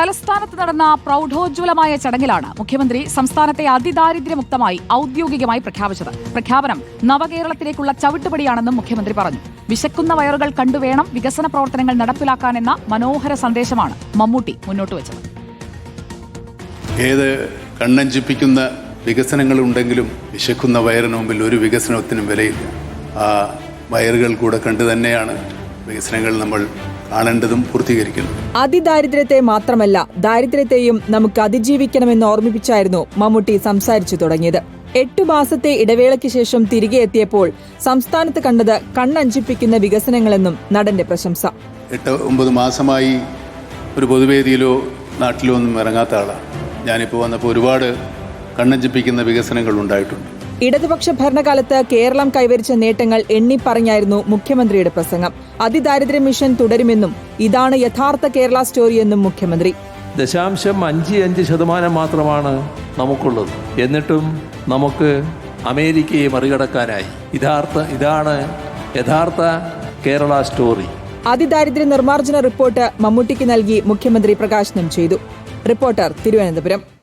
തലസ്ഥാനത്ത് നടന്ന പ്രൗഢോജ്വലമായ ചടങ്ങിലാണ് മുഖ്യമന്ത്രി സംസ്ഥാനത്തെ അതിദാരിദ്ര്യമുക്തമായി ഔദ്യോഗികമായി പ്രഖ്യാപിച്ചത്. പ്രഖ്യാപനം നവകേരളത്തിലേക്കുള്ള ചവിട്ടുപടിയാണെന്നും മുഖ്യമന്ത്രി പറഞ്ഞു. വിശക്കുന്ന വയറുകൾ കണ്ടുവേണം വികസന പ്രവർത്തനങ്ങൾ നടപ്പിലാക്കാനെന്ന മനോഹര സന്ദേശമാണ് മമ്മൂട്ടി മുന്നോട്ട് വെച്ചത്. ഏത് കണ്ണഞ്ചിപ്പിക്കുന്ന വികസനങ്ങളുണ്ടെങ്കിലും വിശക്കുന്ന വയറിന് മുമ്പിൽ ഒരു വികസനത്തിനും വിലയില്ല. ആ വയറുകൾ കൂടെ കണ്ടു തന്നെയാണ് വികസനങ്ങൾ നമ്മൾ കാണേണ്ടതും പൂർത്തീകരിക്കുന്നു. അതിദാരിദ്ര്യത്തെ മാത്രമല്ല ദാരിദ്ര്യത്തെയും നമുക്ക് അതിജീവിക്കണമെന്ന് ഓർമ്മിപ്പിച്ചായിരുന്നു മമ്മൂട്ടി സംസാരിച്ചു തുടങ്ങിയത്. എട്ടു മാസത്തെ ഇടവേളയ്ക്ക് ശേഷം തിരികെ എത്തിയപ്പോൾ സംസ്ഥാനത്ത് കണ്ടത് കണ്ണഞ്ചിപ്പിക്കുന്ന വികസനങ്ങളെന്നും നടന്റെ പ്രശംസ. എട്ട് ഒമ്പത് മാസമായി ഒരു പൊതുവേദിയിലോ നാട്ടിലോ ഒന്നും ഇറങ്ങാത്ത ആളാണ്. ഞാനിപ്പോൾ വന്നപ്പോൾ ഒരുപാട് കണ്ണഞ്ചിപ്പിക്കുന്ന വികസനങ്ങൾ ഉണ്ടായിട്ടുണ്ട്. ഇടതുപക്ഷ ഭരണകാലത്ത് കേരളം കൈവരിച്ച നേട്ടങ്ങൾ എണ്ണിപ്പറഞ്ഞായിരുന്നു മുഖ്യമന്ത്രിയുടെ പ്രസംഗം. അതിദാരിദ്ര്യ മിഷൻ തുടരുമെന്നും ഇതാണ് യഥാർത്ഥ കേരള സ്റ്റോറിയെന്നും മുഖ്യമന്ത്രി. ദശാംശം അഞ്ച് അഞ്ച് ശതമാനം മാത്രമാണ് നമുക്കുള്ളത്. എന്നിട്ടും നമുക്ക് അമേരിക്കയെ മറികടക്കാനായി. യഥാർത്ഥ ഇതാണ് യഥാർത്ഥ കേരള സ്റ്റോറി. അതിദാരിദ്ര്യ നിർമ്മാർജന റിപ്പോർട്ട് മമ്മൂട്ടിക്ക് നൽകി മുഖ്യമന്ത്രി പ്രകാശനം ചെയ്തു. റിപ്പോർട്ടർ തിരുവനന്തപുരം.